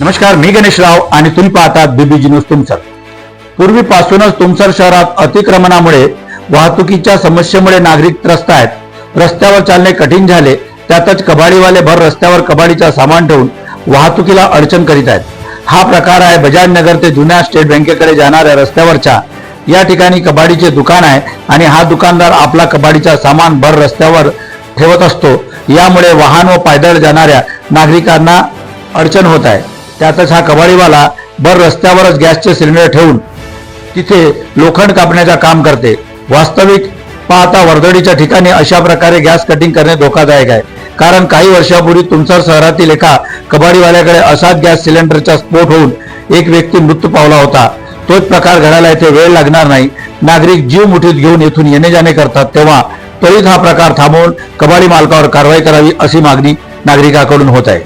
नमस्कार मी गणेश राव आणि तुम्ही पाहतात बीबीजी न्यूज तुमसर पूर्वीपासूनच तुमसर शहरात अतिक्रमणामुळे वाहतुकीच्या समस्येमुळे नागरिक त्रस्त आहेत. रस्त्यावर चालणे कठीण झाले त्यातच कबाडीवाले भर रस्त्यावर कबाडीचा सामान ठेवून वाहतुकीला अडचण करीत आहेत. हा प्रकार आहे बजाज नगर ते जुन्या स्टेट बँकेकडे जाणाऱ्या रस्त्यावरच्या. या ठिकाणी कबाडीचे दुकान आहे आणि हा दुकानदार आपला कबाडीचा सामान भर रस्त्यावर ठेवत असतो. यामुळे वाहन व पायदळ जाणाऱ्या नागरिकांना अडचण होत आहे. त्यातच हा कबाडीवाला भर रस्त्यावरच गॅसचे सिलेंडर ठेवून तिथे लोखंड कापण्याचा काम करते. वास्तविक पाहता वर्दळीच्या ठिकाणी अशा प्रकारे गॅस कटिंग करणे धोकादायक आहे. कारण काही वर्षापूर्वी तुमसर शहरातील एका कबाडीवाल्याकडे असाच गॅस सिलेंडरचा स्फोट होऊन एक व्यक्ती मृत्यू पावला होता. तोच प्रकार घडायला येथे वेळ लागणार नाही. नागरिक जीव मुठीत घेऊन येथून येणे जाणे करतात. तेव्हा त्वरित हा प्रकार थांबवून कबाडी मालकावर कारवाई करावी अशी मागणी नागरिकांकडून होत आहे.